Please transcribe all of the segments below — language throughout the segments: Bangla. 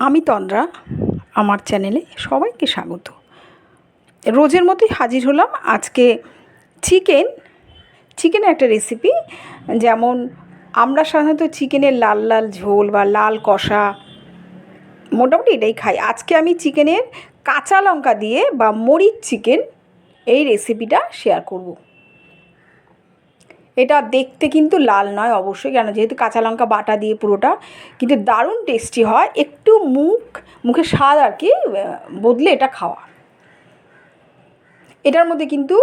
আমি তন্দ্রা, আমার চ্যানেলে সবাইকে স্বাগত। রোজের মতোই হাজির হলাম আজকে চিকেন, চিকেনের একটা রেসিপি যেমন আমরা সাধারণত চিকেনের লাল লাল ঝোল বা লাল কষা, মোটামুটি এটাই খাই। আজকে আমি চিকেনের কাঁচা লঙ্কা দিয়ে বা মরিচ চিকেন এই রেসিপিটা শেয়ার করব। এটা দেখতে কিন্তু লাল নয় অবশ্যই কেন যেহেতু কাঁচা লঙ্কা বাটা দিয়ে পুরোটা, কিন্তু দারুণ টেস্টি হয়। একটু মুখ, মুখে স্বাদ আর কি বদলে এটা খাওয়া। এটার মধ্যে কিন্তু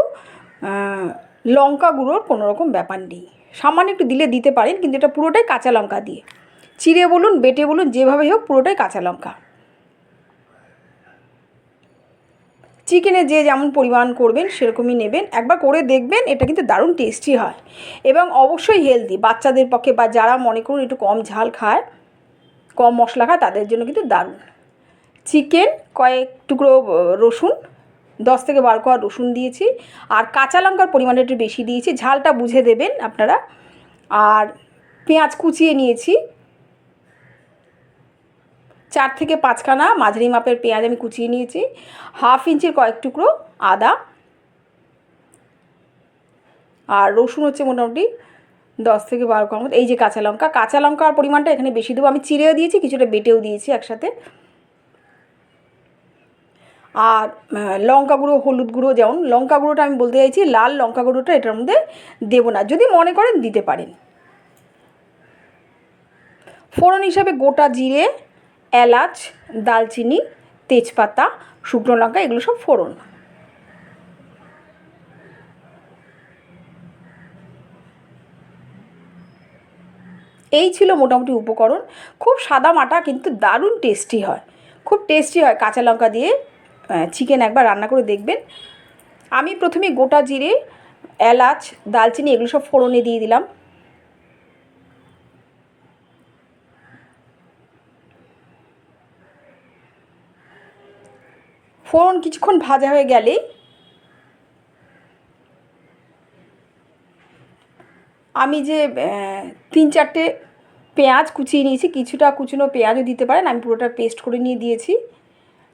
লঙ্কা গুঁড়োর কোনো রকম ব্যাপার নেই। সামান্য একটু দিলে দিতে পারেন, কিন্তু এটা পুরোটাই কাঁচা লঙ্কা দিয়ে। চিড়ে বলুন, বেটে বলুন যেভাবেই হোক পুরোটাই কাঁচা লঙ্কা। চিকেনে যে যেমন পরিমাণ করবেন, সেরকমই নেবেন। একবার করে দেখবেন, এটা কিন্তু দারুণ টেস্টি হয়। এবং অবশ্যই হেলদি বাচ্চাদের পক্ষে বা যারা মনে করুন একটু কম ঝাল খায়, কম মশলা খায়, তাদের জন্য কিন্তু দারুণ। চিকেন কয়েক টুকরো রসুন, দশ থেকে বারো কোয়া রসুন দিয়েছি। আর কাঁচা লঙ্কার পরিমাণটা একটু বেশি দিয়েছি। ঝালটা বুঝে দেবেন আপনারা। আর পেঁয়াজ কুচিয়ে নিয়েছি। চার থেকে পাঁচখানা মাঝারি মাপের পেঁয়াজ আমি কুচিয়ে নিয়েছি। হাফ ইঞ্চির কয়েক টুকরো আদা। আর রসুন হচ্ছে মোটামুটি দশ থেকে বারো কোয়া মতো এই যে কাঁচা লঙ্কা, কাঁচা লঙ্কার পরিমাণটা এখানে বেশি দেবো। আমি চিড়েও দিয়েছি, কিছুটা বেটেও দিয়েছি একসাথে। আর লঙ্কা গুঁড়ো, হলুদ গুঁড়ো যেমন, লঙ্কা গুঁড়োটা আমি বলতে চাইছি, লাল লঙ্কা গুঁড়োটা এটার মধ্যে দেবো না। যদি মনে করেন দিতে পারেন। ফোড়ন হিসাবে গোটা জিরে এলাচ, দালচিনি, তেজপাতা, শুকনো লঙ্কা, এগুলো সব ফোড়ন। এই ছিল মোটামুটি উপকরণ। খুব সাদা মাটা, কিন্তু দারুণ টেস্টি হয়। খুব টেস্টি হয়। কাঁচা লঙ্কা দিয়ে চিকেন একবার রান্না করে দেখবেন। আমি প্রথমে গোটা জিরে, এলাচ, দালচিনি, এগুলো সব ফোড়নে দিয়ে দিলাম। ফোড়ন কিছুক্ষণ ভাজা হয়ে গেলেই আমি যে তিন চারটে পেঁয়াজ কুচিয়ে নিয়েছি, কিছুটা কুচনো পেঁয়াজও দিতে পারেন, আমি পুরোটা পেস্ট করে নিয়ে দিয়েছি,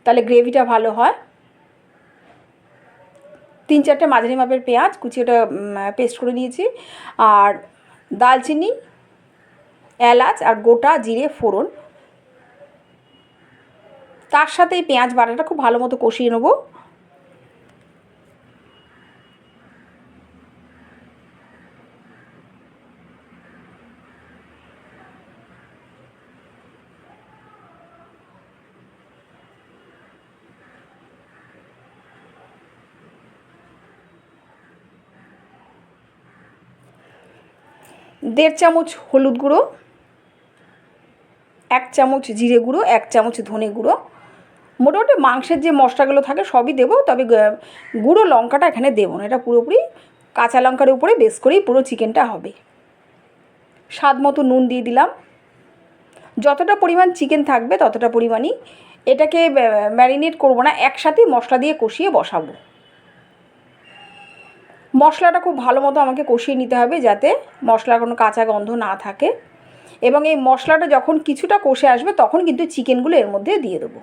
তাহলে গ্রেভিটা ভালো হয়। তিন চারটে মাঝারি মাপের পেঁয়াজ কুচিয়ে ওটা পেস্ট করে নিয়েছি, আর দালচিনি, এলাচ আর গোটা জিরে ফোড়ন তার সাথে এই পেঁয়াজ বাটাটা খুব ভালো মতো কষিয়ে নেব। দেড় চামচ হলুদ গুঁড়ো, এক চামচ জিরে গুঁড়ো, এক চামচ ধনে গুঁড়ো মোটামুটি মাংসের যে মশলাগুলো থাকে সবই দেবো, তবে গুঁড়ো লঙ্কাটা এখানে দেবো না, এটা পুরোপুরি কাঁচা লঙ্কার উপরে বেশ করেই পুরো চিকেনটা হবে। স্বাদ মতো নুন দিয়ে দিলাম। যতটা পরিমাণ চিকেন থাকবে ততটা পরিমাণই এটাকে ম্যারিনেট করব না একসাথেই মশলা দিয়ে কষিয়ে বসাবো। মশলাটা খুব ভালো মতো আমাকে কষিয়ে নিতে হবে যাতে মশলার কোনো কাঁচা গন্ধ না থাকে। এবং এই মশলাটা যখন কিছুটা কষে আসবে তখন কিন্তু চিকেনগুলো এর মধ্যে দিয়ে দেবো।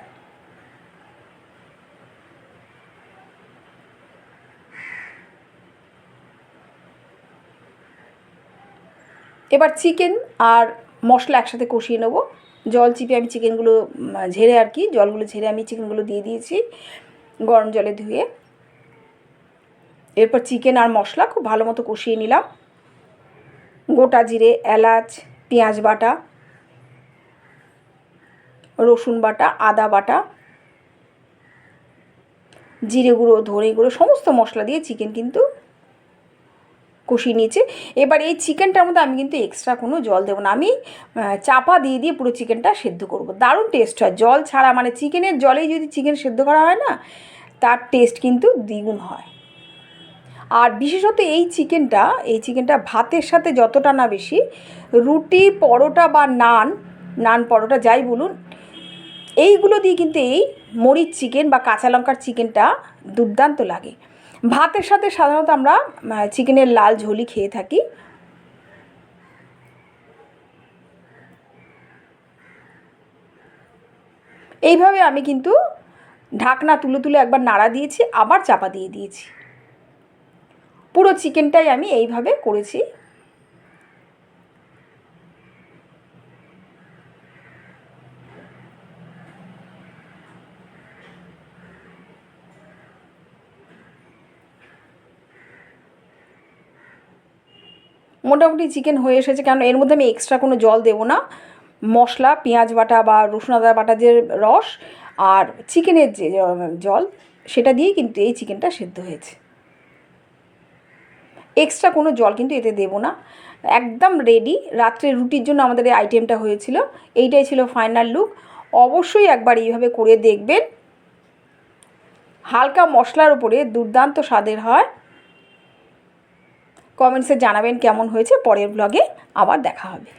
এবার চিকেন আর মশলা একসাথে কষিয়ে নেব। জল চিপে আমি চিকেনগুলো ঝেড়ে আর কি, জলগুলো ঝেড়ে আমি চিকেনগুলো দিয়ে দিয়েছি গরম জলে ধুয়ে। এরপর চিকেন আর মশলা খুব ভালো মতো কষিয়ে নিলাম। গোটা জিরে, এলাচ, পেঁয়াজ বাটা, রসুন বাটা, আদা বাটা, জিরে গুঁড়ো, ধনে গুঁড়ো, সমস্ত মশলা দিয়ে চিকেন কিন্তু কষিয়ে নিয়েছে। এবার এই চিকেনটার মধ্যে আমি কিন্তু এক্সট্রা কোনো জল দেবো না। আমি চাপা দিয়ে দিয়ে পুরো চিকেনটা সেদ্ধ করব। দারুণ টেস্ট হয়। জল ছাড়া মানে চিকেনের জলেই যদি চিকেন সেদ্ধ করা হয় না, তার টেস্ট কিন্তু দ্বিগুণ হয়। আর বিশেষত এই চিকেনটা এই চিকেনটা ভাতের সাথে যতটা না বেশি, রুটি, পরোটা বা নান নান, পরোটা যাই বলুন, এইগুলো দিয়ে কিন্তু এই মরিচ চিকেন বা কাঁচা লঙ্কার চিকেনটা দুর্দান্ত লাগে। ভাতের সাথে সাধারণত আমরা চিকেনের লাল ঝোলই খেয়ে থাকি। এইভাবে আমি কিন্তু ঢাকনা তুলে তুলে একবার নাড়া দিয়েছি, আবার চাপা দিয়ে দিয়েছি। পুরো চিকেনটাই আমি এইভাবে করেছি। মোটামুটি চিকেন হয়ে এসেছে। কারণ এর মধ্যে আমি এক্সট্রা কোনো জল দেবো না। মশলা, পেঁয়াজ বাটা বা রসুন আদা বাটা যে রস আর চিকেনের যে জল, সেটা দিয়েই কিন্তু এই চিকেনটা সেদ্ধ হয়েছে। এক্সট্রা কোনো জল কিন্তু এতে দেবো না। একদম রেডি রাত্রে রুটির জন্য আমাদের এই আইটেমটা হয়েছিল। এইটাই ছিল ফাইনাল লুক অবশ্যই একবার এইভাবে করে দেখবেন। হালকা মশলার উপরে দুর্দান্ত স্বাদের হয় কমেন্টসে জানাবেন কেমন হয়েছে পরের ব্লগে আবার দেখা হবে।